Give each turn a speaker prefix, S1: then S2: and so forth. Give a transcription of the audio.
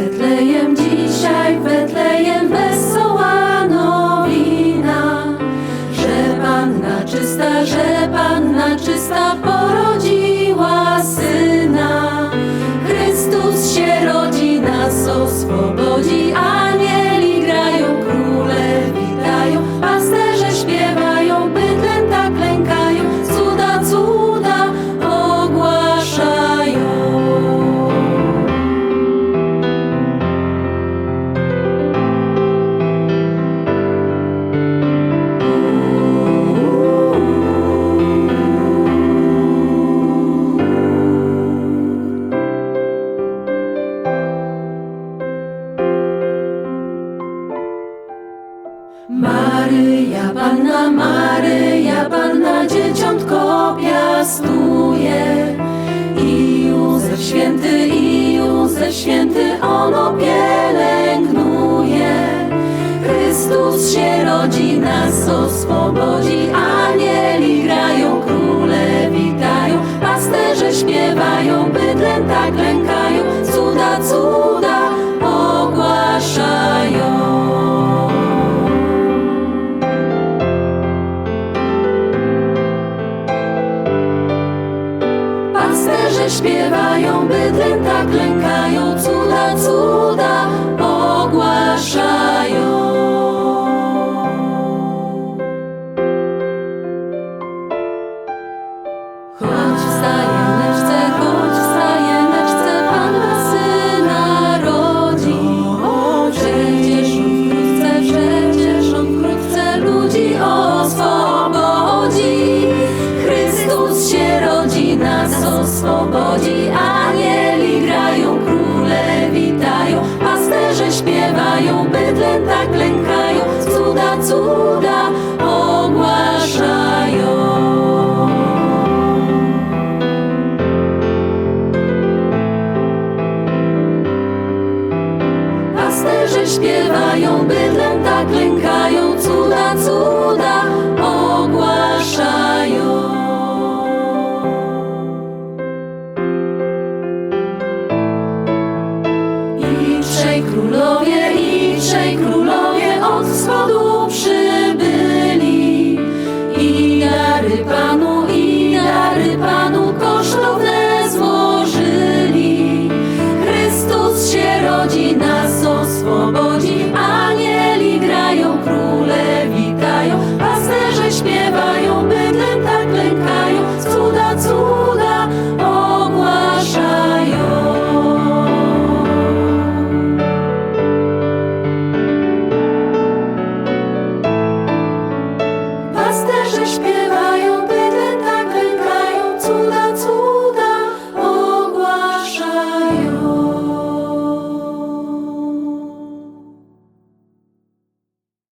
S1: Betlejem dzisiaj, Betlejem wesoła nowina, że Panna czysta, że Panna czysta porodziła Syna. Chrystus się rodzi, nas oswobodzi, anieli Maryja Panna, Maryja Panna, dzieciątko piastuje. I Józef święty, i Józef święty, ono pielęgnuje. Chrystus się rodzi, nas oswobodzi, anieli grają, króle witają, pasterze śpiewają, bydlęta klękają, Śpiewają, bydlęta klękają, cuda, cuda Pasterze śpiewają, bydlęta klękają, cuda, cuda ogłaszają. I trzej królowie